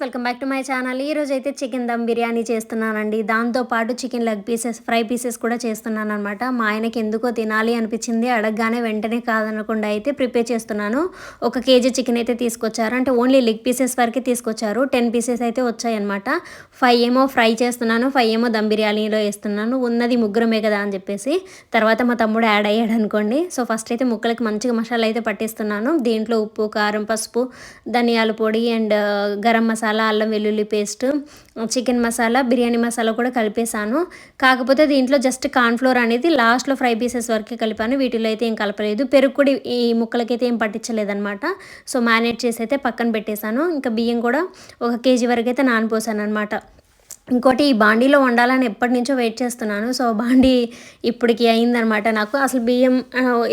Friends welcome back to my channel. ఈరోజు అయితే chicken dum biryani చేస్తున్నానండి. దాంతో పాటు chicken leg pieces fry pieces కూడా చేస్తున్నాను అనమాట మా ఆయనకి ఎందుకో తినాలి అనిపించింది అడగగానే వెంటనే కాదనకుండా అయితే ప్రిపేర్ చేస్తున్నాను. ఒక కేజీ చికెన్ అయితే తీసుకొచ్చారు. అంటే ఓన్లీ లెగ్ పీసెస్ వరకే తీసుకొచ్చారు. టెన్ పీసెస్ అయితే వచ్చాయన్నమాట. ఫైవ్ ఏమో ఫ్రై చేస్తున్నాను ఫైవ్ ఏమో దమ్ బిర్యానీలో వేస్తున్నాను. ఉన్నది ముగ్గురమే కదా అని చెప్పేసి. తర్వాత మా తమ్ముడు యాడ్ అయ్యాడు అనుకోండి. సో ఫస్ట్ అయితే ముక్కలకి మంచిగా మసాలా అయితే పట్టిస్తున్నాను. దీంట్లో ఉప్పు కారం పసుపు ధనియాల పొడి అండ్ గరం మసాలా అల్లం వెల్లుల్లి పేస్ట్ చికెన్ మసాలా బిర్యానీ మసాలా కూడా కలిపేశాను. కాకపోతే దీంట్లో జస్ట్ కార్న్ఫ్లోర్ అనేది లాస్ట్లో ఫ్రై పీసెస్ వరకే కలిపాను. వీటిలో అయితే ఏం కలపలేదు. పెరుగు కూడా ఈ ముక్కలకైతే ఏం పట్టించలేదన్నమాట. సో మ్యారినేట్ చేసి అయితే పక్కన పెట్టేశాను. ఇంకా బియ్యం కూడా ఒక కేజీ వరకు అయితే నానిపోసాను అనమాట ఇంకోటి ఈ బాండీలో వండాలని ఎప్పటి నుంచో వెయిట్ చేస్తున్నాను. సో బాండీ ఇప్పటికి అయిందనమాట నాకు. అసలు బియ్యం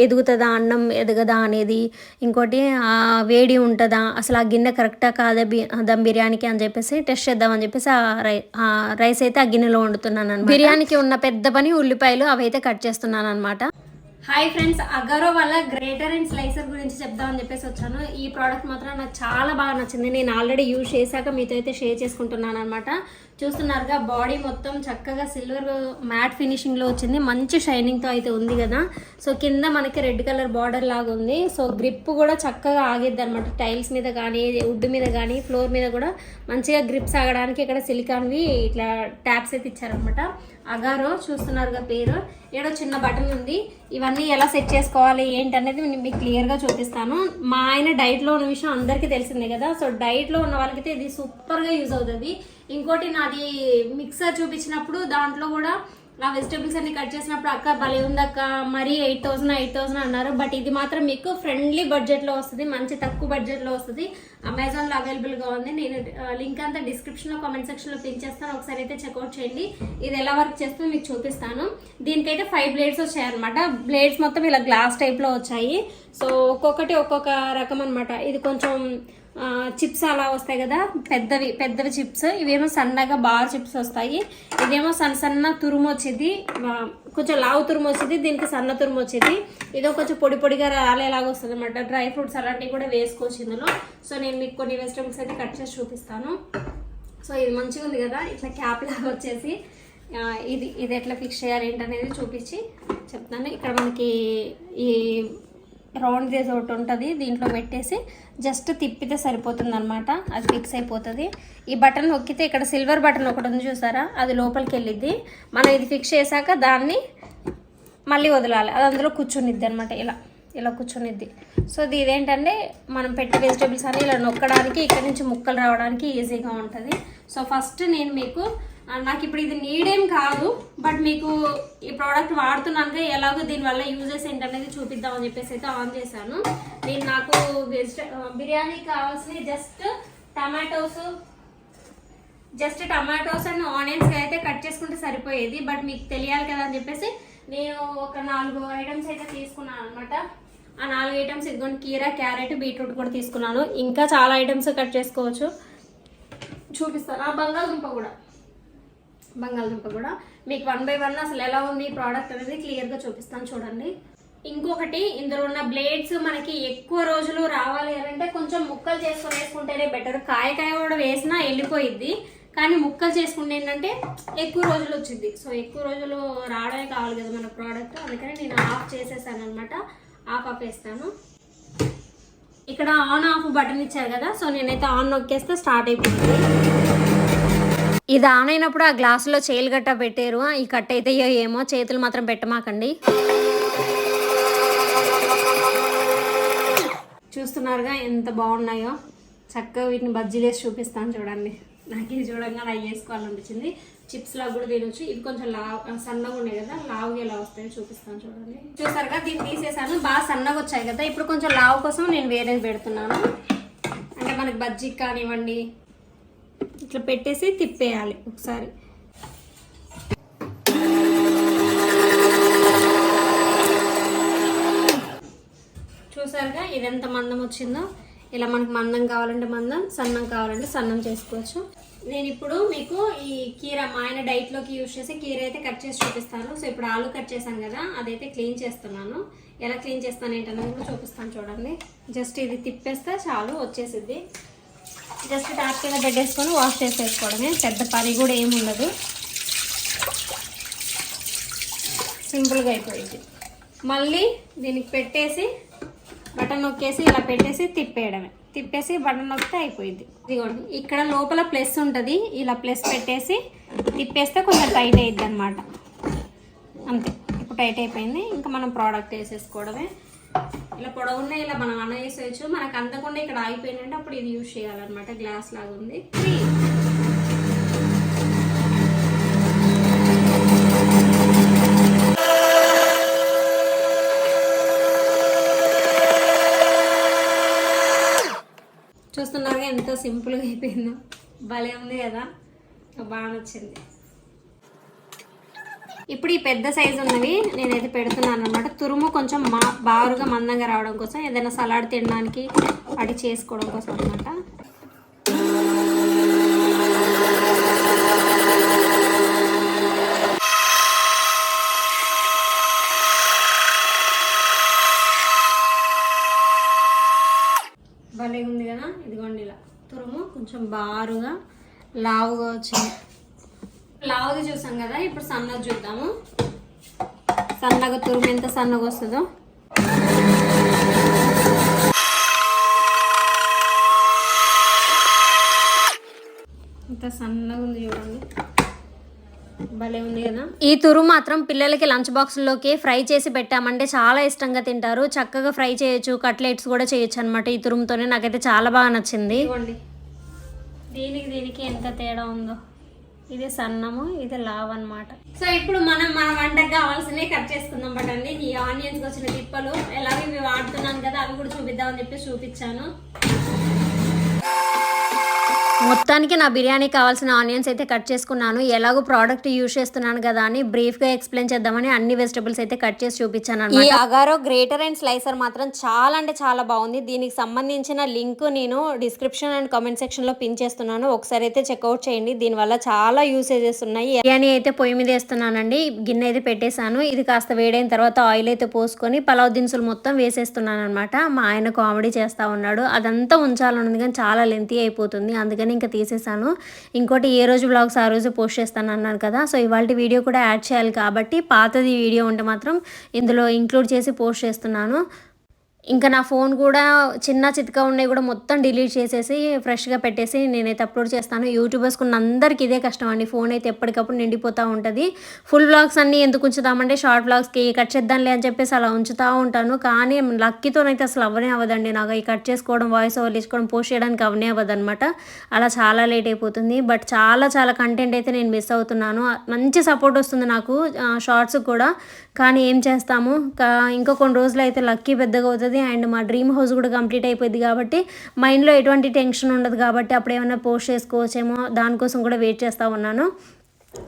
ఎదుగుతుందా అన్నం ఎదగదా అనేది ఇంకోటి ఆ, వేడి ఉంటుందా అసలు ఆ గిన్నె కరెక్టా కాదా బి దమ్ బిర్యానీకి అని చెప్పేసి టెస్ట్ చేద్దామని చెప్పేసి ఆ రై ఆ రైస్ అయితే ఆ గిన్నెలో వండుతున్నాను బిర్యానీకి ఉన్న పెద్ద పని ఉల్లిపాయలు అవైతే కట్ చేస్తున్నాను అనమాట హాయ్ ఫ్రెండ్స్ అగరో వల్ల గ్రేటర్ అండ్ స్లైసర్ గురించి చెప్దామని చెప్పేసి వచ్చాను. ఈ ప్రోడక్ట్ మాత్రం నాకు చాలా బాగా నచ్చింది. నేను ఆల్రెడీ యూజ్ చేశాక మీతో అయితే షేర్ చేసుకుంటున్నాను అనమాట చూస్తున్నారుగా బాడీ మొత్తం చక్కగా సిల్వర్ మ్యాట్ ఫినిషింగ్లో వచ్చింది. మంచి షైనింగ్తో అయితే ఉంది కదా. సో కింద మనకి రెడ్ కలర్ బార్డర్ లాగా ఉంది. సో గ్రిప్ కూడా చక్కగా ఆగిద్ది అనమాట టైల్స్ మీద కానీ వుడ్ మీద కానీ ఫ్లోర్ మీద కూడా మంచిగా గ్రిప్స్ ఆగడానికి ఇక్కడ సిలికాన్వి ఇట్లా ట్యాప్స్ అయితే ఇచ్చారనమాట అగారో చూస్తున్నారుగా పేరు. ఏడో చిన్న బటన్ ఉంది. ఇవన్నీ ఎలా సెట్ చేసుకోవాలి ఏంటి అనేది నేను మీకు క్లియర్గా చూపిస్తాను. మా ఆయన డైట్లో ఉన్న విషయం అందరికీ తెలిసిందే కదా. సో డైట్లో ఉన్న వాళ్ళకైతే ఇది సూపర్గా యూజ్ అవుతుంది. ఇంకోటి నాది మిక్సర్ చూపించినప్పుడు దాంట్లో కూడా ఆ వెజిటేబుల్స్ అన్ని కట్ చేసినప్పుడు అక్క భలే ఉందక్క మరీ ఎయిట్ థౌసండ్ ఎయిట్ థౌసండ్ అన్నారు. బట్ ఇది మాత్రం మీకు ఫ్రెండ్లీ బడ్జెట్లో వస్తుంది మంచి తక్కువ బడ్జెట్లో వస్తుంది. అమెజాన్లో అవైలబుల్గా ఉంది. నేను లింక్ అంతా డిస్క్రిప్షన్లో కామెంట్ సెక్షన్లో పిన్ చేస్తాను. ఒకసారి అయితే చెక్అవుట్ చేయండి. ఇది ఎలా వర్క్ చేస్తుందో మీకు చూపిస్తాను. దీనికైతే ఫైవ్ బ్లేడ్స్ వచ్చాయన్నమాట బ్లేడ్స్ మొత్తం ఇలా గ్లాస్ టైప్లో వచ్చాయి. సో ఒక్కొక్కటి ఒక్కొక్క రకం అనమాట ఇది కొంచెం చిప్స్ అలా వస్తాయి కదా పెద్దవి పెద్దవి చిప్స్. ఇవేమో సన్నగా బార్ చిప్స్ వస్తాయి. ఇదేమో సన్న సన్న తురుము వచ్చేది కొంచెం లావు తురుము వచ్చేది దీనికి సన్న తురుము వచ్చేది ఇదో కొంచెం పొడి పొడిగా రాలేలాగా వస్తుంది అనమాట డ్రై ఫ్రూట్స్ అలాంటివి కూడా వేసుకోవచ్చు ఇందులో. సో నేను మీకు కొన్ని వెజిటబుల్స్ అయితే కట్ చేసి చూపిస్తాను. సో ఇది మంచిగా ఉంది కదా ఇట్లా క్యాప్ లాగా వచ్చేసి. ఇది ఇది ఎట్లా ఫిక్స్ చేయాలి ఏంటనేది చూపించి చెప్తాను. ఇక్కడ మనకి ఈ రౌండ్ చేసి ఒకటి ఉంటుంది దీంట్లో పెట్టేసి జస్ట్ తిప్పితే సరిపోతుంది అనమాట అది ఫిక్స్ అయిపోతుంది. ఈ బటన్ నొక్కితే ఇక్కడ సిల్వర్ బటన్ ఒకటి ఉంది చూసారా? అది లోపలికి వెళ్ళిద్ది. మనం ఇది ఫిక్స్ చేశాక దాన్ని మళ్ళీ వదలాలి. అది అందులో కూర్చునిద్ది అనమాట ఇలా ఇలా కూర్చునిద్ది. సో ఇది ఇదేంటంటే మనం పెట్టే వెజిటేబుల్స్ అని ఇలా నొక్కడానికి ఇక్కడ నుంచి ముక్కలు రావడానికి ఈజీగా ఉంటుంది. సో ఫస్ట్ నేను మీకు నాకు ఇప్పుడు ఇది నీడేం కాదు బట్ మీకు ఈ ప్రోడక్ట్ వాడుతున్నాక ఎలాగో దీనివల్ల యూజెస్ ఏంటనేది చూపిద్దామని చెప్పేసి అయితే ఆన్ చేశాను. నేను నాకు వెజిట బిర్యానీ కావాల్సిన just tomatoes just tomatoes and onions అయితే కట్ చేసుకుంటే సరిపోయేది బట్ మీకు తెలియాలి కదా అని చెప్పేసి నేను ఒక నాలుగు ఐటమ్స్ అయితే తీసుకున్నాను అనమాట ఆ నాలుగు ఐటమ్స్ ఇదిగోండి కీరా క్యారెట్ బీట్రూట్ కూడా తీసుకున్నాను. ఇంకా చాలా ఐటమ్స్ కట్ చేసుకోవచ్చు. చూపిస్తాను. ఆ బంగాళదుంప కూడా. బంగాళదుంప కూడా. మీకు వన్ బై వన్ అసలు ఎలా ఉంది ఈ ప్రోడక్ట్ అనేది క్లియర్గా చూపిస్తాను చూడండి. ఇంకొకటి ఇందులో ఉన్న బ్లేడ్స్ మనకి ఎక్కువ రోజులు రావాలి అని అంటే కొంచెం ముక్కలు చేసుకొని వేసుకుంటేనే బెటర్ కాయ కాయ కూడా వేసినా వెళ్ళిపోయిద్ది. కానీ ముక్కలు చేసుకుంటే ఏంటంటే ఎక్కువ రోజులు వచ్చింది సో ఎక్కువ రోజులు రావడమే కావాలి కదా మన ప్రోడక్ట్ అందుకని నేను ఆఫ్ చేసేసాను అనమాట ఆఫ్ ఆఫ్ వేస్తాను. ఇక్కడ ఆన్ ఆఫ్ బటన్ ఇచ్చారు కదా. సో నేనైతే ఆన్ నొక్కేస్తే స్టార్ట్ అయిపోతుంది. ఇది ఆన్ అయినప్పుడు ఆ గ్లాసులో చేలు గట్ట పెట్టారు. ఈ కట్ అయితే ఏమో చేతులు మాత్రం పెట్టమాకండి. చూస్తున్నారుగా ఎంత బాగున్నాయో. చక్కగా వీటిని బజ్జీలు వేసి చూపిస్తాను చూడండి. నాకు ఇది చూడంగానే అవి వేసుకోవాలనిపించింది. చిప్స్ లాగా కూడా తినొచ్చు. ఇది కొంచెం లావ్ సన్నగా ఉన్నాయి కదా లావుగా ఎలా వస్తాయో చూపిస్తాను చూడండి. చూసారుగా దీన్ని తీసేసాను. బాగా సన్నగా వచ్చాయి కదా. ఇప్పుడు కొంచెం లావు కోసం నేను వేరేది పెడుతున్నాను. అంటే మనకి బజ్జీకి కానివ్వండి ఇట్లా పెట్టేసి తిప్పేయాలి ఒకసారి. చూసారుగా ఇది ఎంత మందం వచ్చిందో? ఇలా మనకు మందం కావాలంటే మందం సన్నం కావాలంటే సన్నం చేసుకోవచ్చు. నేను ఇప్పుడు మీకు ఈ కీర మా ఆయన డైట్లోకి యూజ్ చేసి కీర అయితే కట్ చేసి చూపిస్తాను. సో ఇప్పుడు ఆలు కట్ చేశాను కదా అదైతే క్లీన్ చేస్తున్నాను. ఎలా క్లీన్ చేస్తాను ఏంటనేది కూడా చూపిస్తాను చూడండి. జస్ట్ ఇది తిప్పేస్తే చాలు వచ్చేసిద్ది. జస్ట్ ట్యాప్ కింద పెట్టేసుకొని వాష్ చేసేసుకోవడమే. పెద్ద పని కూడా ఏమి ఉండదు. సింపుల్గా అయిపోయింది. మళ్ళీ దీనికి పెట్టేసి బటన్ నొక్కేసి ఇలా పెట్టేసి తిప్పేయడమే. తిప్పేసి బటన్ నొక్కితే అయిపోయింది. ఇదిగోండి ఇక్కడ లోపల ప్లస్ ఉంటుంది. ఇలా ప్లస్ పెట్టేసి తిప్పేస్తే కొంచెం టైట్ అయ్యిద్ది అనమాట అంతే. ఇప్పుడు టైట్ అయిపోయింది. ఇంకా మనం ప్రోడక్ట్ వేసేసుకోవడమే. ఇలా పొడవున్న ఇలా మనం అన్న చేసేయచ్చు. మనకు అందకుండా ఇక్కడ ఆగిపోయిందంటే అప్పుడు ఇది యూజ్ చేయాలన్నమాట. గ్లాస్ లాగా ఉంది. చూస్తున్నాగా ఎంత సింపుల్గా అయిపోయిందో? భలే ఉంది కదా. బాగా నచ్చింది. ఇప్పుడు ఈ పెద్ద సైజు ఉన్నవి నేనైతే పెడుతున్నాను అనమాట తురుము కొంచెం మా బారుగా మందంగా రావడం కోసం ఏదైనా సలాడ్ తినడానికి అది చేసుకోవడం కోసం అనమాట భలే ఉంది కదా? ఇదిగోండి ఇలా. తురుము కొంచెం బారుగా లావుగా వచ్చింది. లావుది చూసాం కదా ఇప్పుడు సన్నది చూద్దాము. సన్నగా తురుము ఎంత సన్నగా వస్తుందో. ఇంత సన్నగా ఉంది చూడండి. భలే ఉంది కదా. ఈ తురు మాత్రం పిల్లలకి లంచ్ బాక్స్లోకి ఫ్రై చేసి పెట్టామంటే చాలా ఇష్టంగా తింటారు. చక్కగా ఫ్రై చేయొచ్చు కట్లెట్స్ కూడా చేయొచ్చు అనమాట ఈ తురుముతోనే. నాకైతే చాలా బాగా నచ్చింది. దీనికి దీనికి ఎంత తేడా ఉందో. ఇది సన్నము ఇది లావ్ అన్నమాట. సో ఇప్పుడు మనం మన వంటకు కావాల్సినవి కట్ చేసుకుందాం పట్టండి ఈ ఆనియన్స్ వచ్చిన తిప్పలు ఎలాగో ఇవి వాడుతున్నాను కదా అవి కూడా చూపిద్దామని చెప్పి చూపించాను. మొత్తానికి నా బిర్యానీ కావాల్సిన ఆనియన్స్ అయితే కట్ చేసుకున్నాను. ఎలాగో ప్రోడక్ట్ యూజ్ చేస్తున్నాను కదా అని బ్రీఫ్గా ఎక్స్ప్లెయిన్ చేద్దామని అన్ని వెజిటబుల్స్ అయితే కట్ చేసి చూపించాను ఈ అగారో గ్రేటర్ అండ్ స్లైసర్ మాత్రం చాలా అంటే చాలా బాగుంది. దీనికి సంబంధించిన లింక్ నేను డిస్క్రిప్షన్ అండ్ కామెంట్ సెక్షన్లో పిన్ చేస్తున్నాను. ఒకసారి అయితే చెక్అవుట్ చేయండి. దీనివల్ల చాలా యూసేజెస్ ఉన్నాయి. బిర్యానీ అయితే పొయ్యి మీద వేస్తున్నానండి. గిన్నె అయితే పెట్టేశాను. ఇది కాస్త వేడైన తర్వాత ఆయిల్ అయితే పోసుకొని పలావ్ దినుసులు మొత్తం వేసేస్తున్నాను అనమాట మా ఆయన కామెడీ చేస్తా ఉన్నాడు. అదంతా ఉంచాలన్నది కానీ చాలా లెంతీ అయిపోతుంది. అందుకని ఇంకా తీసేసాను ఇంకోటి ఏ రోజు బ్లాగ్స్ ఆ రోజు పోస్ట్ చేస్తాను అన్నాను కదా. సో ఇవాళ వీడియో కూడా యాడ్ చేయాలి కాబట్టి పాతది వీడియో ఉంటే మాత్రం ఇందులో ఇంక్లూడ్ చేసి పోస్ట్ చేస్తున్నాను. ఇంకా నా ఫోన్ కూడా చిన్న చితక ఉన్నాయి కూడా మొత్తం డిలీట్ చేసేసి ఫ్రెష్గా పెట్టేసి నేనైతే అప్లోడ్ చేస్తాను. యూట్యూబర్స్ ఉన్న అందరికీ ఇదే కష్టం అండి. ఫోన్ అయితే ఎప్పటికప్పుడు నిండిపోతూ ఉంటుంది. ఫుల్ బ్లాగ్స్ అన్నీ ఎందుకు ఉంచుతామంటే షార్ట్ బ్లాగ్స్కి కట్ చేద్దాంలే అని చెప్పేసి అలా ఉంచుతూ ఉంటాను. కానీ లక్కీతోనైతే అసలు అవనే అవ్వదండి. నాకు ఈ కట్ చేసుకోవడం వాయిస్ ఓవర్ ఇచ్చుకోవడం పోస్ట్ చేయడానికి అవనే అవ్వదనమాట అలా చాలా లేట్ అయిపోతుంది. బట్ చాలా చాలా కంటెంట్ అయితే నేను మిస్ అవుతున్నాను. మంచి సపోర్ట్ వస్తుంది నాకు షార్ట్స్ కూడా. కానీ ఏం చేస్తాము? కా ఇంకా కొన్ని రోజులు అయితే లక్కీ పెద్దగా అవుతుంది. అండ్ మా డ్రీమ్ హౌస్ కూడా కంప్లీట్ అయిపోయింది కాబట్టి మైండ్లో ఎటువంటి టెన్షన్ ఉండదు కాబట్టి అప్పుడు ఏమైనా పోస్ట్ చేసుకోవచ్చేమో దానికోసం కూడా వెయిట్ చేస్తూ ఉన్నాను.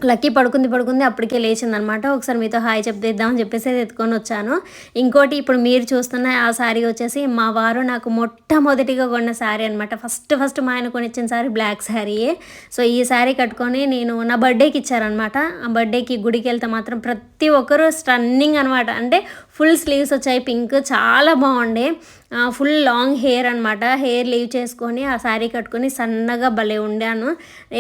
లక్కీ పడుకుంది పడుకుంది అప్పటికే లేచిందనమాట. ఒకసారి మీతో హాయ్ చెప్తేద్దామని చెప్పేసి అది ఎత్తుకొని వచ్చాను. ఇంకోటి ఇప్పుడు మీరు చూస్తున్న ఆ శారీ వచ్చేసి మా వారు నాకు మొట్టమొదటిగా కొన్న శారీ అనమాట ఫస్ట్ ఫస్ట్ మా ఆయన కొనిచ్చిన శారీ బ్లాక్ శారీయే. సో ఈ శారీ కట్టుకొని నేను నా బర్త్డేకి ఇచ్చారనమాట ఆ బర్త్డేకి గుడికి వెళ్తే మాత్రం ప్రతి ఒక్కరూ స్టన్నింగ్ అనమాట అంటే ఫుల్ స్లీవ్స్ వచ్చాయి పింక్ చాలా బాగుండే. ఫుల్ లాంగ్ హెయిర్ అనమాట హెయిర్ లీవ్ చేసుకొని ఆ శారీ కట్టుకొని సన్నగా భలే ఉండాను.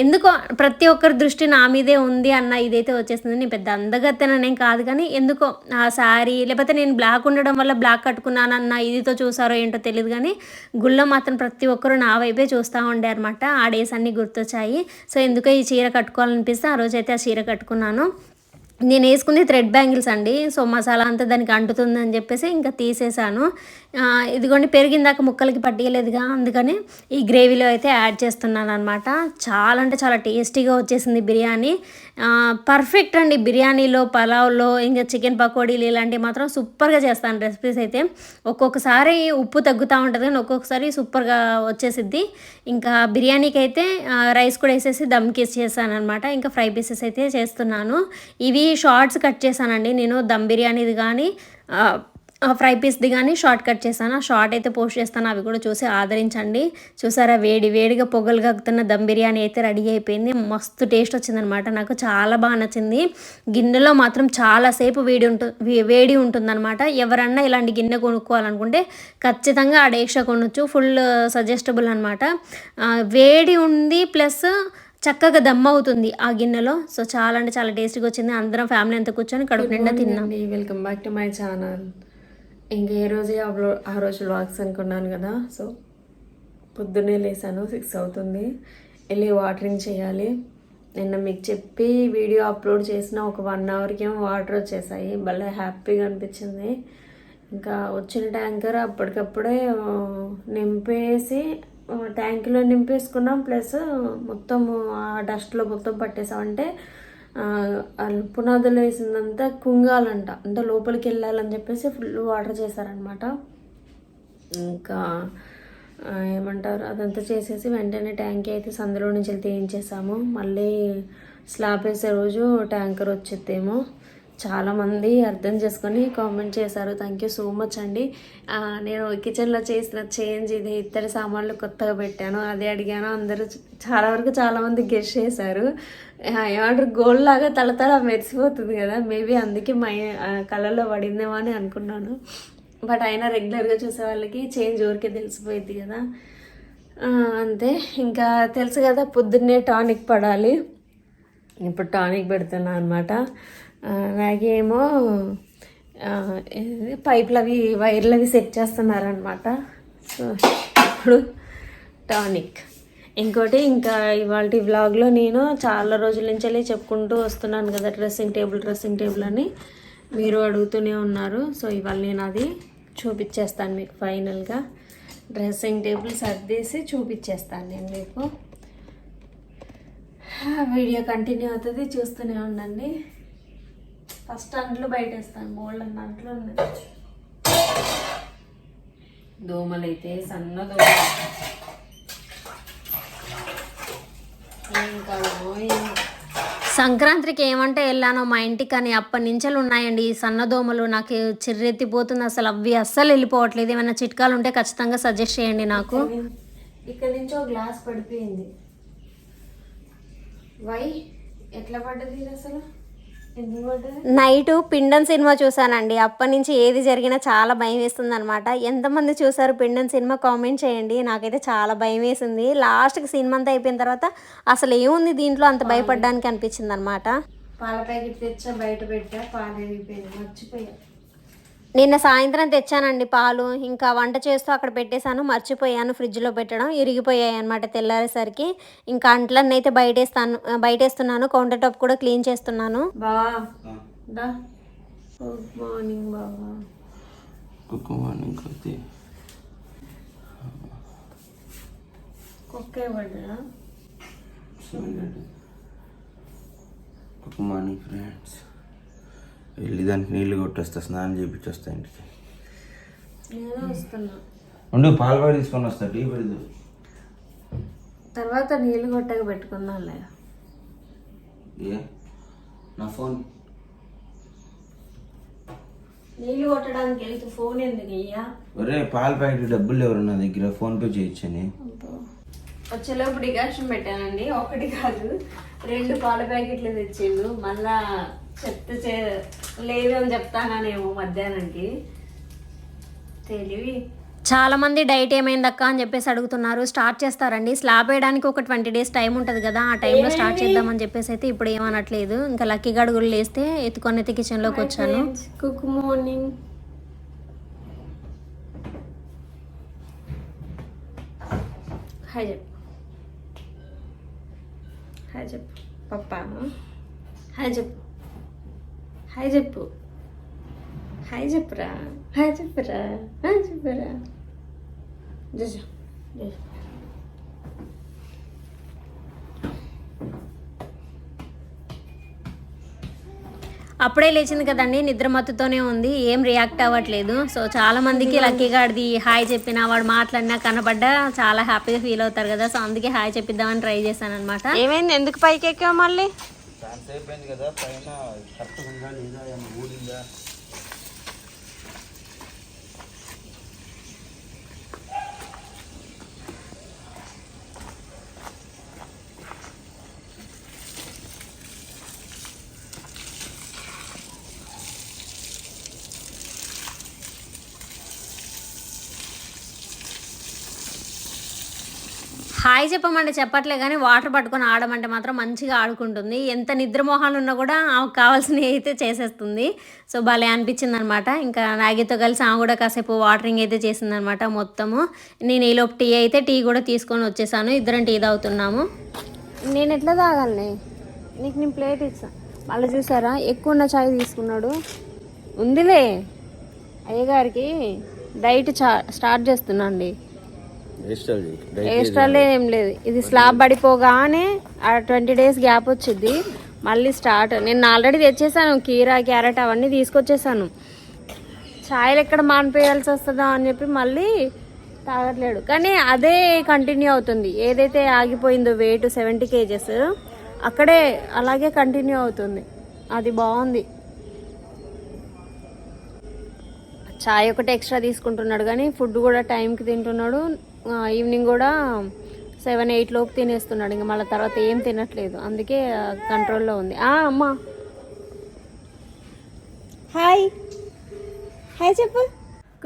ఎందుకో ప్రతి ఒక్కరి దృష్టి నా మీదే ఉంది అన్న ఇదైతే వచ్చేస్తుంది నేను పెద్ద అందగత్తెననేం కాదు కానీ ఎందుకో ఆ శారీ లేకపోతే నేను బ్లాక్ ఉండడం వల్ల బ్లాక్ కట్టుకున్నానన్న ఇదితో చూసారో ఏంటో తెలియదు కానీ గుళ్ళో మాత్రం ప్రతి ఒక్కరు నా వైపే చూస్తూ ఉండే అనమాట ఆ డేస్ అన్నీ గుర్తొచ్చాయి. సో ఎందుకో ఈ చీర కట్టుకోవాలనిపిస్తే ఆ రోజైతే ఆ చీర కట్టుకున్నాను. నేను వేసుకుంది థ్రెడ్ బ్యాంగిల్స్ అండి. సో మసాలా అంతా దానికి అంటుతుందని చెప్పేసి ఇంకా తీసేసాను. ఇదిగోండి పెరిగిందాక ముక్కలకి పట్టియలేదుగా అందుకని ఈ గ్రేవీలో అయితే యాడ్ చేస్తున్నాను అనమాట చాలా అంటే చాలా టేస్టీగా వచ్చేసింది బిర్యానీ. పర్ఫెక్ట్ అండి బిర్యానీలో పలావ్లో ఇంకా చికెన్ పకోడీలు ఇలాంటివి మాత్రం సూపర్గా చేస్తాను రెసిపీస్ అయితే. ఒక్కొక్కసారి ఉప్పు తగ్గుతూ ఉంటుంది కానీ ఒక్కొక్కసారి సూపర్గా వచ్చేసిద్ది. ఇంకా బిర్యానీకి అయితే రైస్ కూడా వేసేసి దమ్కి చేశాను అనమాట ఇంకా ఫ్రై పీసెస్ అయితే చేస్తున్నాను. ఇవి షార్ట్స్ కట్ చేశానండి. నేను దమ్ బిర్యానీది కానీ ఫ్రై పీస్ది కానీ షార్ట్ కట్ చేశాను. ఆ షార్ట్ అయితే పోస్ట్ చేస్తాను అవి కూడా చూసి ఆదరించండి. చూసారా వేడి వేడిగా పొగలు కక్కుతున్న దమ్ బిర్యానీ అయితే రెడీ అయిపోయింది. మస్తు టేస్ట్ వచ్చిందనమాట నాకు చాలా బాగా నచ్చింది. గిన్నెలో మాత్రం చాలాసేపు వేడి ఉంటుంది వేడి ఉంటుందన్నమాట. ఎవరన్నా ఇలాంటి గిన్నె కొనుక్కోవాలనుకుంటే ఖచ్చితంగా ఆ డేక్ష కొనొచ్చు. ఫుల్ సజెస్టబుల్ అనమాట వేడి ఉంది ప్లస్ చక్కగా దమ్ అవుతుంది ఆ గిన్నెలో. సో చాలా అంటే చాలా టేస్టీగా వచ్చింది. అందరం ఫ్యామిలీ అంతా కూర్చొని కడుపు నిండా తిన్నాం. Welcome back to my channel ఇంకా ఏ రోజే అప్లోడ్ ఆ రోజు వ్లాగ్స్ అనుకున్నాను కదా. సో పొద్దున్నే లేసాను. సిక్స్ అవుతుంది. వెళ్ళి వాటరింగ్ చేయాలి. నిన్న మీకు చెప్పి వీడియో అప్లోడ్ చేసిన ఒక వన్ అవర్కి ఏమో వాటర్ వచ్చేసాయి. భలే హ్యాపీగా అనిపించింది. ఇంకా వచ్చిన ట్యాంకర్ అప్పటికప్పుడే నింపేసి ట్యాంకులో నింపేసుకున్నాం. ప్లస్ మొత్తం ఆ డస్ట్లో మొత్తం పట్టేసామంటే పునాదులు వేసిందంతా కుంగాలంట. అంటే లోపలికి వెళ్ళాలని చెప్పేసి ఫుల్ వాటర్ చేశారనమాట ఇంకా ఏమంటారు? అదంతా చేసేసి వెంటనే ట్యాంక్ అయితే సందులో నుంచి వెళ్ళి తీయించేసాము మళ్ళీ స్లాబ్ వేసే రోజు ట్యాంకర్ వచ్చేద్దేమో. చాలామంది అర్థం చేసుకొని కామెంట్ చేశారు. థ్యాంక్ యూ సో మచ్ అండి. నేను కిచెన్లో చేసిన చేంజ్ ఇది ఇత్తడి సామాన్లు కొత్తగా పెట్టాను అదే అడిగాను. అందరూ చాలా వరకు చాలామంది గెస్ట్ చేశారు. ఏమంటారు? గోల్డ్ లాగా తలతల మెరిసిపోతుంది కదా. మేబీ అందుకే మై కళ్ళలో పడిందేమో అని అనుకున్నాను. బట్ అయినా రెగ్యులర్గా చూసే వాళ్ళకి చేంజ్ ఊరికే తెలిసిపోయింది కదా. అంతే. ఇంకా తెలుసు కదా పొద్దున్నే టానిక్ పడాలి. ఇప్పుడు టానిక్ పెడుతున్నా అనమాట అలాగే ఏమో పైపులు అవి వైర్లు అవి సెట్ చేస్తున్నారనమాట సో ఇప్పుడు టానిక్. ఇంకోటి ఇంకా ఇవాళ వ్లాగ్లో నేను చాలా రోజుల నుంచి చెప్పుకుంటూ వస్తున్నాను కదా డ్రెస్సింగ్ టేబుల్ డ్రెస్సింగ్ టేబుల్ అని. మీరు అడుగుతూనే ఉన్నారు. సో ఇవాళ నేను అది చూపించేస్తాను మీకు ఫైనల్గా. డ్రెస్సింగ్ టేబుల్ సర్దేసి చూపించేస్తాను నేను మీకు. వీడియో కంటిన్యూ అవుతుంది. చూస్తూనే ఉండండి. ఫస్ట్ అంట్లు బయట వేస్తాను బోల్డ్ అన్న అంట్లు ఉన్నాయి. దోమలు. అయితే సన్న ఏమో. సంక్రాంతికి ఏమంటే వెళ్ళానో మా ఇంటికి కానీ అప్పటి నుంచెలు ఉన్నాయండి ఈ సన్నదోమలు నాకు చిర్రెత్తిపోతుంది అసలు అవి అస్సలు వెళ్ళిపోవట్లేదు. ఏమైనా చిట్కాలు ఉంటే ఖచ్చితంగా సజెస్ట్ చేయండి నాకు. ఇక్కడ నుంచి ఒక గ్లాస్ పడిపోయింది. వై ఎట్లా పడ్డది అసలు? నైట్ పిండన్ సినిమా చూసానండి. అప్పటి నుంచి ఏది జరిగినా చాలా భయం వేస్తుంది అనమాట ఎంతమంది చూసారు పిండన్ సినిమా కామెంట్ చేయండి. నాకైతే చాలా భయం వేసింది. లాస్ట్కి సినిమా అంతా అయిపోయిన తర్వాత అసలు ఏముంది దీంట్లో అంత భయపడడానికి అనిపించింది అనమాట పాల ప్యాకెట్ తెచ్చా బయట పెట్టా పాలు మర్చిపోయా. నిన్న సాయంత్రం తెచ్చానండి పాలు. ఇంకా వంట చేస్తూ అక్కడ పెట్టేశాను. మర్చిపోయాను ఫ్రిడ్జ్లో పెట్టడం. ఇరిగిపోయాయి అనమాట తెల్లారేసరికి. ఇంకా అంట్లన్నీ అయితే బయటేస్తాను బయటేస్తున్నాను. కౌంటర్ టాప్ కూడా క్లీన్ చేస్తున్నాను. బావా కుక్కే మార్నింగ్ ఫ్రెండ్స్ వెళ్ళి దానికి నీళ్ళు కొట్టేస్తా స్నానం చేయించి వస్తా ఇంటికి ఉండు పాలు పడి తీసుకొని వస్తా టీ పెడదు తర్వాత నీళ్ళు కొట్టక పెట్టుకుందాంలే ఏ? నా ఫోన్. నీళ్ళు కొట్టడానికి వెళ్తూ ఫోన్ ఎందుకు అయ్యా ఒరే పాల ప్యాకెట్ డబ్బులు ఎవరు నా దగ్గర? ఫోన్ పే చేయొచ్చని. వచ్చేలోపు డికాషన్ పెట్టానండి. ఒకటి కాదు రెండు పాల ప్యాకెట్లు తెచ్చిండు. మళ్ళా చెప్తే చే లేదు అని చెప్తానేమో మధ్యాహ్నానికి తెలివి. చాలా మంది డైట్ ఏమైందక్క అని చెప్పేసి అడుగుతున్నారు. స్టార్ట్ చేస్తారండి. స్లాబ్ వేయడానికి ఒక ట్వంటీ డేస్ టైం ఉంటుంది కదా ఆ టైంలో స్టార్ట్ చేద్దామని చెప్పేసి అయితే ఇప్పుడు ఏమనట్లేదు ఇంకా లక్కీ గడుగులు లేస్తే ఎత్తుకొని ఎత్తి కిచెన్లోకి వచ్చాను. కుక్ మార్నింగ్ హాయ్ చెప్పు. హాయ్ చెప్పు. పప్పా హాయ్ చెప్పు. హాయ్ చెప్పు. హాయ్ చెప్పురా. హాయ్ చెప్పురా. హాయ్ చెప్పురా. జో అప్పుడే లేచింది కదండి నిద్ర మత్తుతోనే ఉంది ఏం రియాక్ట్ అవ్వట్లేదు. సో చాలా మందికి లక్కీ గాడిది హాయ్ చెప్పినా వాడు మాట్లాడినా కనబడ్డా చాలా హ్యాపీగా ఫీల్ అవుతారు కదా. సో అందుకే హాయ్ చెప్పిద్దామని ట్రై చేశాను అనమాట ఏమైంది? ఎందుకు పైకి ఎక్కావు మళ్ళీ? దాంతో అయిపోయింది కదా పైన కరెక్ట్ ఉందా లేదా ఏమన్నా హాయ్ చెప్పమంటే చెప్పట్లే కానీ వాటర్ పట్టుకొని ఆడమంటే మాత్రం మంచిగా ఆడుకుంటుంది. ఎంత నిద్రమోహాలు ఉన్నా కూడా ఆమెకు కావాల్సినవి అయితే చేసేస్తుంది. సో భలే అనిపించింది అనమాట ఇంకా నాగితో కలిసి ఆమె కూడా కాసేపు వాటరింగ్ అయితే చేసిందనమాట మొత్తము. నేను ఈలోపు టీ అయితే టీ కూడా తీసుకొని వచ్చేసాను. ఇద్దరం టీ తాగుతున్నాము. నేను ఎట్లా తాగాలి? నీకు నేను ప్లేట్ ఇస్తాను మళ్ళీ చూసారా? ఎక్కువ ఉన్న చాయ్ తీసుకున్నాడు. ఉందిలే. అయ్యగారికి డైట్ చా స్టార్ట్ చేస్తున్నా అండి ఎక్స్ట్రా లేదు ఏం లేదు. ఇది స్లాబ్ పడిపోగానే ఆ ట్వంటీ డేస్ గ్యాప్ వచ్చింది మళ్ళీ స్టార్ట్. నేను ఆల్రెడీ తెచ్చేసాను. కీరా క్యారెట్ అవన్నీ తీసుకొచ్చేసాను. ఛాయలు ఎక్కడ మానిపోయాల్సి వస్తుందా అని చెప్పి మళ్ళీ తాగట్లేడు. కానీ అదే కంటిన్యూ అవుతుంది. ఏదైతే ఆగిపోయిందో వెయిట్ సెవెంటీ కేజెస్ అక్కడే అలాగే కంటిన్యూ అవుతుంది. అది బాగుంది. చాయ్ ఒకటి ఎక్స్ట్రా తీసుకుంటున్నాడు. కానీ ఫుడ్ కూడా టైంకి తింటున్నాడు. ఈవినింగ్ కూడా సెవెన్ ఎయిట్ లోపు తినేస్తున్నాడు. ఇంకా మళ్ళీ తర్వాత ఏం తినట్లేదు. అందుకే కంట్రోల్లో ఉంది. ఆ, అమ్మా. హాయ్. హాయ్ చెప్పు.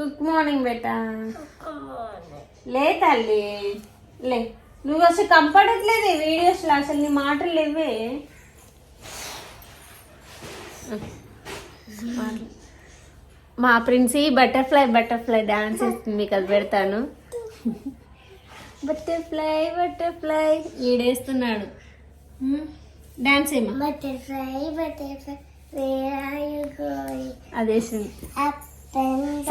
గుడ్ మార్నింగ్ బేటా. లే తల్లి. లే. నువ్వు అసలు కంపడట్లేదు వీడియోస్లో అసలు నీ మాటలు లేవే. మా ప్రిన్సీ బటర్ఫ్లై బటర్ఫ్లై డాన్స్ చేస్తుంది మీకు అది పెడతాను. Butterfly butterfly. ఈడేస్తున్నాడు. డాన్స్ ఏమో? బటర్ఫ్లై బటర్ఫ్లై అదేసింది.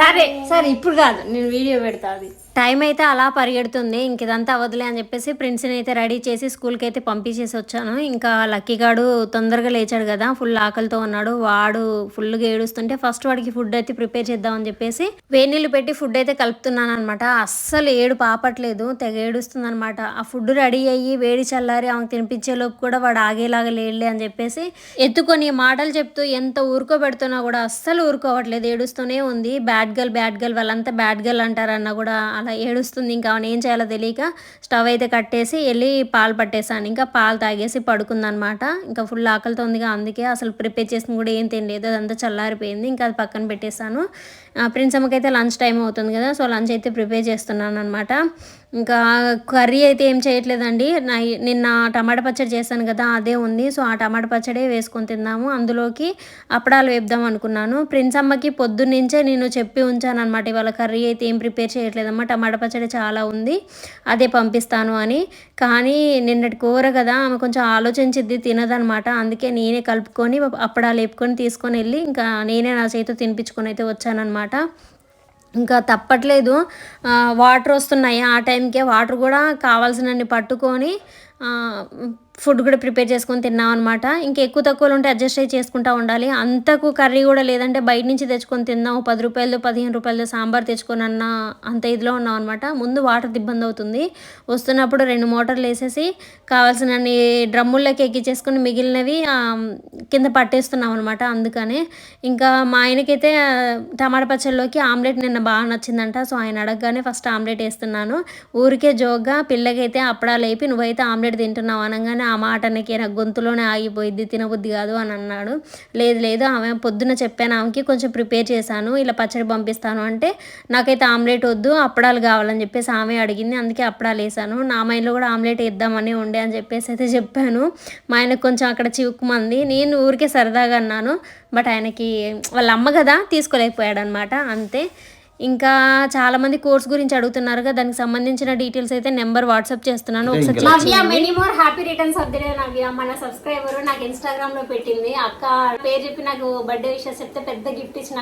సరే సరే ఇప్పుడు కాదు. నేను వీడియో పెడతా అది. టైం అయితే అలా పరిగెడుతుంది. ఇంక ఇదంతా అవ్వదులే అని చెప్పేసి ప్రిన్స్ని అయితే రెడీ చేసి స్కూల్కి అయితే పంపించేసి వచ్చాను. ఇంకా లక్కీగాడు తొందరగా లేచాడు కదా. ఫుల్ ఆకలితో ఉన్నాడు. వాడు ఫుల్గా ఏడుస్తుంటే ఫస్ట్ వాడికి ఫుడ్ అయితే ప్రిపేర్ చేద్దామని చెప్పేసి వేడి నీళ్ళు పెట్టి ఫుడ్ అయితే కలుపుతున్నాను అనమాట అస్సలు ఏడు పాపట్లేదు. తెగ ఏడుస్తుంది అనమాట ఆ ఫుడ్ రెడీ అయ్యి వేడి చల్లారి ఆమెకు తినిపించే లోపు కూడా వాడు ఆగేలాగా లేడులే అని చెప్పేసి ఎత్తుకొని మాటలు చెప్తూ ఎంత ఊరుకోబెడుతున్నా కూడా అస్సలు ఊరుకోవట్లేదు. ఏడుస్తూనే ఉంది. బ్యాడ్ గర్ల్ బ్యాడ్ గర్ల్ వాళ్ళంతా బ్యాడ్ గర్ల్ అంటారన్న కూడా అలా ఏడుస్తుంది. ఇంకా ఏం చేయాలో తెలియక స్టవ్ అయితే కట్టేసి వెళ్ళి పాలు పట్టేసాను ఇంకా పాలు తాగేసి పడుకుందనమాట ఇంకా ఫుల్ ఆకలితో ఉందిగా అందుకే అసలు ప్రిపేర్ చేసిన కూడా ఏం తినలేదు. అదంతా చల్లారిపోయింది. ఇంకా అది పక్కన పెట్టేశాను. ఆ, ప్రిన్స్ అమ్మకైతే లంచ్ టైం అవుతుంది కదా సో లంచ్ అయితే ప్రిపేర్ చేస్తున్నాను అనమాట ఇంకా కర్రీ అయితే ఏం చేయట్లేదండి. నా నిన్న టమాటా పచ్చడి చేశాను కదా అదే ఉంది. సో ఆ టమాటా పచ్చడే వేసుకొని తిందాము అందులోకి అప్పడాలు వేపుదాం అనుకున్నాను. ప్రిన్స్ అమ్మకి పొద్దున్నుంచే నేను చెప్పి ఉంచాను అనమాట ఇవాళ కర్రీ అయితే ఏం ప్రిపేర్ చేయట్లేదమ్మా టమాటా పచ్చడి చాలా ఉంది అదే పంపిస్తాను అని. కానీ నిన్నటి కూర కదా ఆమె కొంచెం ఆలోచించిద్ది తినదనమాట అందుకే నేనే కలుపుకొని అప్పడాలు వేపుకొని తీసుకొని వెళ్ళి ఇంకా నేనే నా చేతితో తినిపించుకొని అయితే వచ్చానమాట ఇంకా తప్పట్లేదు. వాటర్ వస్తున్నాయి. ఆ టైంకే వాటర్ కూడా కావాల్సినన్ని పట్టుకొని ఫుడ్ కూడా ప్రిపేర్ చేసుకొని తిన్నాం అనమాట ఇంకా ఎక్కువ తక్కువలు ఉంటే అడ్జస్ట్ అయ్యి చేసుకుంటా ఉండాలి. అంతకు కర్రీ కూడా లేదంటే బయట నుంచి తెచ్చుకొని తిన్నాం. పది రూపాయలు పదిహేను రూపాయలు సాంబార్ తెచ్చుకొని అన్న అంత ఇదిలో ఉన్నాం అనమాట ముందు వాటర్ ఇబ్బంది అవుతుంది. వస్తున్నప్పుడు రెండు మోటార్లు వేసేసి కావాల్సినన్ని డ్రమ్ముల్లోకి ఎక్కించేసుకొని మిగిలినవి కింద పట్టేస్తున్నాం అనమాట అందుకనే. ఇంకా మా ఆయనకైతే టమాటా పచ్చళ్ళలోకి ఆమ్లెట్ నిన్న బాగా నచ్చిందంట. సో ఆయన అడగగానే ఫస్ట్ ఆమ్లెట్ వేస్తున్నాను. ఊరికే జోగ్గా పిల్లకైతే అప్పడాలు వేపి నువ్వైతే ఆమ్లెట్ తింటున్నావు అనగానే ఆ మాట నాకు నాకు గొంతులోనే ఆగిపోయిద్ది తినబుద్ధి కాదు అని అన్నాడు. లేదు లేదు ఆమె పొద్దున్న చెప్పాను ఆమెకి కొంచెం ప్రిపేర్ చేశాను ఇలా పచ్చడి పంపిస్తాను అంటే నాకైతే ఆమ్లెట్ వద్దు అప్పడాలు కావాలని చెప్పేసి ఆమె అడిగింది. అందుకే అప్పడాలు వేసాను నా మైండ్లో కూడా ఆమ్లెట్ ఇద్దామని ఉండే అని చెప్పేసి అయితే చెప్పాను. మా ఆయనకు కొంచెం అక్కడ చివుక్కుమంది. నేను ఊరికే సరదాగా అన్నాను. బట్ ఆయనకి వాళ్ళ అమ్మ కదా తీసుకోలేకపోయాడు అనమాట అంతే. ఇంకా చాలా మంది కోర్స్ గురించి అడుగుతున్నారు కదా దానికి సంబంధించిన డీటెయిల్స్ అయితే నెంబర్ వాట్సాప్ చేస్తున్నాను ఒకసారి many more happy returns of the day Navya. మన సబ్స్క్రైబర్ నాకు ఇన్స్టాగ్రామ్లో పెట్టింది. అక్క పేరు చెప్పి నాకు బర్త్డే విషయం చెప్తే పెద్ద గిఫ్ట్ ఇచ్చిన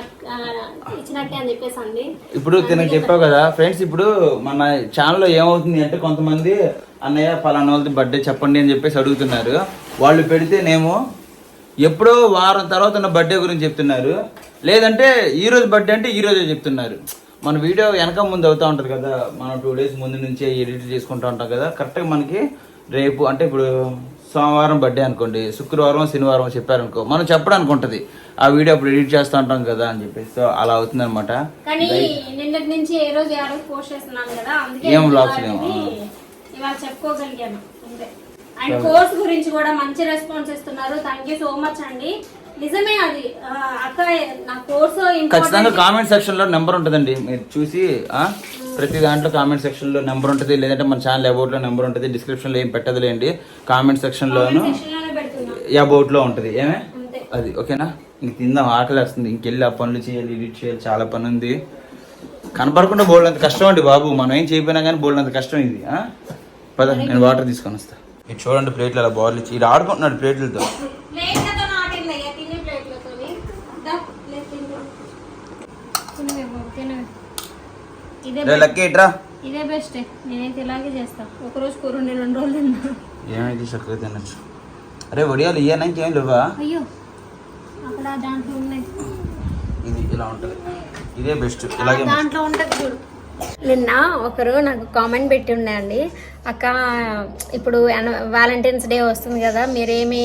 ఇచ్చినట్టే అని చెప్పేసి అంది. ఇప్పుడు తినకు చెప్పావు కదా ఫ్రెండ్స్ ఇప్పుడు మన ఛానల్లో ఏమవుతుంది అంటే కొంతమంది అన్నయ్య పలానా వాళ్ళది బర్త్డే చెప్పండి అని చెప్పేసి అడుగుతున్నారు. వాళ్ళు పెడితేనేమో ఎప్పుడో వారం తర్వాత ఉన్న బర్త్డే గురించి చెప్తున్నారు. లేదంటే ఈ రోజు బర్త్డే అంటే ఈ రోజే చెప్తున్నారు. మన వీడియో వెనక ముందు అవుతా ఉంటుంది కదా మనం టూ డేస్ ముందు నుంచే ఎడిట్ చేసుకుంటూ ఉంటాం కదా కరెక్ట్గా మనకి రేపు అంటే ఇప్పుడు సోమవారం బర్త్డే అనుకోండి శుక్రవారం శనివారం చెప్పారనుకో మనం చెప్పడానికి ఉంటుంది ఆ వీడియో అప్పుడు ఎడిట్ చేస్తూ ఉంటాం కదా అని చెప్పేసి సో అలా అవుతుంది అనమాట ఏ vlogs లేవు, ఇవాళ చెప్పుకోగలిగాను అండ్ కోర్స్ గురించి కూడా మంచి రెస్పాన్స్ ఇస్తున్నారు. థ్యాంక్ యూ సో మచ్ అండి. నిజమే అది. అక్క నా కోర్సు ఖచ్చితంగా కామెంట్ సెక్షన్లో నెంబర్ ఉంటుందండి. మీరు చూసి ప్రతి దాంట్లో కామెంట్ సెక్షన్లో నెంబర్ ఉంటుంది. లేదంటే మన ఛానల్ అబౌట్లో నెంబర్ ఉంటుంది. డిస్క్రిప్షన్లో ఏం పెట్టదులేండి. కామెంట్ సెక్షన్లోను అబౌట్లో ఉంటుంది. ఏమే? అది ఓకేనా? ఇంక తిందాం ఆకలి వస్తుంది ఇంకెళ్ళి ఆ పనులు చేయాలి ఎడిట్ చేయాలి చాలా పని ఉంది. కనపడకుండా బోల్డ్ అంత కష్టం అండి బాబు. మనం ఏం చేయకపోయినా కానీ బోల్డ్ అంత కష్టం ఇది? పద నేను వాటర్ తీసుకొని వస్తా. ఇది చూడండి ప్లేట్లు అలా బాల్ ఇచ్చి. ఇది ఆడుకుంటున్నాడు ప్లేట్లతో. ఇదే బెస్ట్. నేనైతే ఇలాగే చేస్తా. ఒక రోజు కూర ఉండి రెండు రోజులు తిన్నా. ఏమైంది? చక్కగా తినచ్చు. అరే వడియాలు ఇయ్యానా ఇంకేం లేవా? అయ్యో అక్కడ దాంట్లో ఉన్నాయి. ఇది ఇలా ఉంటుంది. ఇదే బెస్ట్. ఇలాగే దాంట్లో ఉంటుంది చూడు. నిన్న ఒకరు నాకు కామెంట్ పెట్టి ఉండే అండి. అక్క ఇప్పుడు వ్యాలంటైన్స్ డే వస్తుంది కదా మీరేమి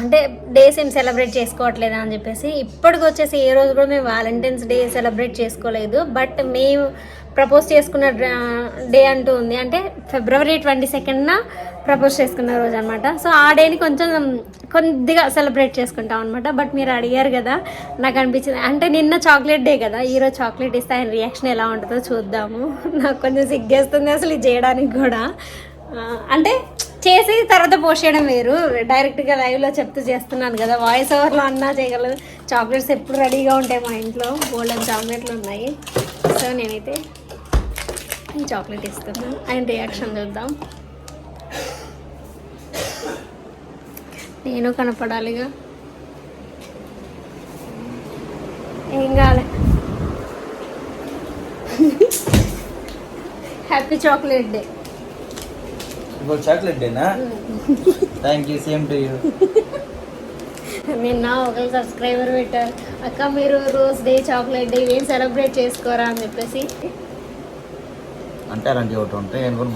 అంటే డేస్ ఏం సెలబ్రేట్ చేసుకోవట్లేదా? అని చెప్పేసి ఇప్పటికి వచ్చేసి ఏ రోజు కూడా మేము వ్యాలంటైన్స్ డే సెలబ్రేట్ చేసుకోలేదు. బట్ మేము ప్రపోజ్ చేసుకున్న డే అంటూ ఉంది. అంటే ఫిబ్రవరి ట్వంటీ సెకండ్న ప్రపోజ్ చేసుకున్న రోజు అనమాట సో ఆ డేని కొంచెం కొద్దిగా సెలబ్రేట్ చేసుకుంటాం అనమాట బట్ మీరు అడిగారు కదా నాకు అనిపించింది. అంటే నిన్న చాక్లెట్ డే కదా ఈరోజు చాక్లెట్ ఇస్తే ఆయన రియాక్షన్ ఎలా ఉంటుందో చూద్దాము. నాకు కొంచెం సిగ్గేస్తుంది అసలు ఇది చేయడానికి కూడా. అంటే చేసి తర్వాత పోస్ట్ చేయడం వేరు. డైరెక్ట్గా లైవ్లో చెప్తూ చేస్తున్నాను కదా వాయిస్ ఓవర్లో అన్నా చేయగలదు. చాక్లెట్స్ ఎప్పుడు రెడీగా ఉంటాయి మా ఇంట్లో. బోల్డెన్ చాక్లెట్లు ఉన్నాయి. సో నేనైతే ఈ చాక్లెట్ ఇస్తున్నాను. ఆయన రియాక్షన్ చూద్దాం. నేను కనపడాలిగా. ఏం కాలే హ్యాపీ చాక్లెట్ డే ఇవాళ chocolate డేనా thank you same to you నిన్న ఒకరు సబ్స్క్రైబర్ పెట్టారు. అక్క మీరు రోజ్ డే చాక్లెట్ డే ఏం సెలబ్రేట్ చేసుకోరా అని చెప్పేసి. అంటే అలాంటివి ఒకటి ఉంటాయి అని కూడా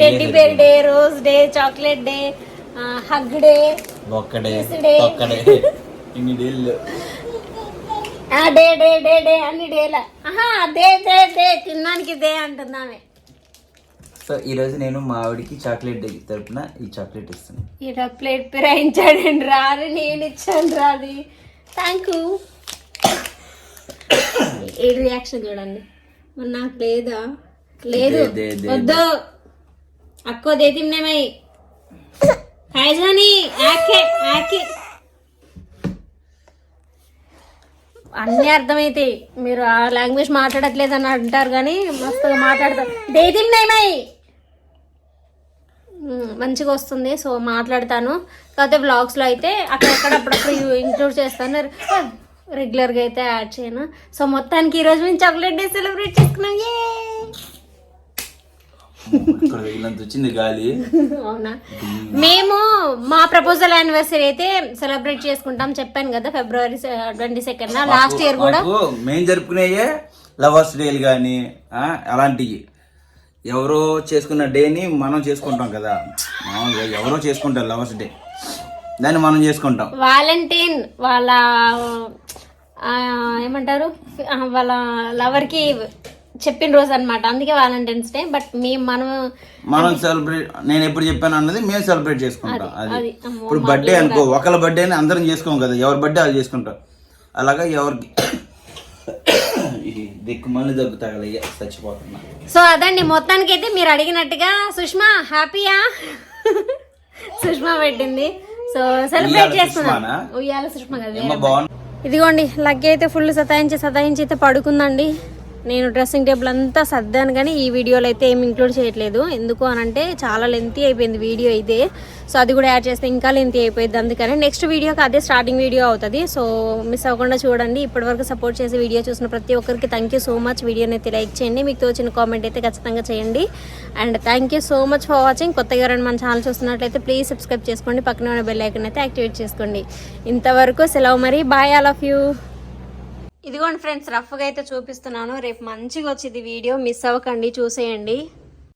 teddy bear day rose day chocolate day hug day ఒక్కడే. ఒక్కడే. ఇన్ని డేళ్ళు డే డే డే డే అన్ని డేల. ఆహా డే డే డే తినడానికి డే అంటున్నామే సో ఈ రోజు నేను మా ఆవిడకి చాక్లెట్ డే తరపున ఈ చాక్లెట్ ఇస్తాను ఈడ ప్లేట్ పిరాయించాడండి రారు నేను ఇచ్చాను రాది. థ్యాంక్ యూ ఈ రియాక్షన్ చూడండి. మరి నాకు లేదా? లేదు. వద్దు. అక్కో దే తిన్నేమై హైజాని ఆకే ఆకే. అన్నీ అర్థమైతాయి. మీరు ఆ లాంగ్వేజ్ మాట్లాడట్లేదు అని అంటారు కానీ మస్తుగా మాట్లాడతారు. దే తిన్నేమై మ్మ్, మంచిగా వస్తుంది సో మాట్లాడతాను. కాకపోతే వ్లాగ్స్లో అయితే అక్కడక్కడ అప్పుడప్పుడు ఇంక్లూడ్ చేస్తాను. రెగ్యులర్గా అయితే యాడ్ చేయను. సో మొత్తానికి ఈరోజు మేము చాక్లెట్ డే సెలబ్రేట్ చేసుకున్నాం. ఏ ఇక్కడ వెళ్ళినంత వచ్చింది గాలి. అవునా? మేము మా ప్రపోజల్ యానివర్సరీ అయితే సెలబ్రేట్ చేసుకుంటాం చెప్పాను కదా ఫిబ్రవరి ట్వంటీ సెకండ్ లాస్ట్ ఇయర్ కూడా. మేము జరుపుకునేయే లవర్స్ డేలు కానీ అలాంటివి. ఎవరో చేసుకున్న డేని మనం చేసుకుంటాం కదా. ఎవరో చేసుకుంటారు లవర్స్ డే. దాన్ని మనం చేసుకుంటాం. వాలంటీన్ వాళ్ళ ఏమంటారు? వాళ్ళ లవర్కి చెప్పిన రోజు అనమాట అందుకే వాలంటైన్స్ డే బట్ మేము మనం మనం సెలబ్రేట్ నేను ఎప్పుడు చెప్పాను అన్నది మేము సెలబ్రేట్ చేసుకుంటాం అది అది. ఇప్పుడు బర్త్డే అనుకో ఒకళ్ళ బర్త్డేని అందరం చేసుకోం కదా ఎవరి బర్త్డే వాళ్ళు చేసుకుంటాం అలాగా ఎవరికి సో అదండి మొత్తానికి అయితే మీరు అడిగినట్టుగా సుష్మా హ్యాపీయా? సుష్మా పెట్టింది. సో సెలబ్రేట్ సుష్మానా? ఉయ్యాల సుష్మా కదా ఇదిగోండి లగ్గ అయితే ఫుల్ సతాయించి సతాయించి అయితే పడుకుందండి. నేను డ్రెస్సింగ్ టేబుల్ అంతా సర్దాను కానీ ఈ వీడియోలో అయితే ఏమి ఇంక్లూడ్ చేయట్లేదు. ఎందుకు అనంటే చాలా లెంతీ అయిపోయింది వీడియో అయితే సో అది కూడా యాడ్ చేస్తే ఇంకా లెంతీ అయిపోయింది అందుకని నెక్స్ట్ వీడియోకి అదే స్టార్టింగ్ వీడియో అవుతుంది. సో మిస్ అవ్వకుండా చూడండి. ఇప్పటివరకు సపోర్ట్ చేసి వీడియో చూసిన ప్రతి ఒక్కరికి థ్యాంక్ యూ సో మచ్ వీడియోని అయితే లైక్ చేయండి. మీకు తోచిన కామెంట్ అయితే ఖచ్చితంగా చేయండి. And thank you so much for watching కొత్తగా ఎవరైనా మన ఛానల్ చూస్తున్నట్లయితే ప్లీజ్ సబ్స్క్రైబ్ చేసుకోండి. పక్కన ఉన్న బెల్ ఐకన్ అయితే యాక్టివేట్ చేసుకోండి. ఇంతవరకు సెలవు మరి. బాయ్ ఆల్ ఆఫ్ యూ ఇదిగోండి ఫ్రెండ్స్ రఫ్గా అయితే చూపిస్తున్నాను. రేపు మంచిగా వచ్చింది వీడియో. మిస్ అవ్వకండి చూసేయండి.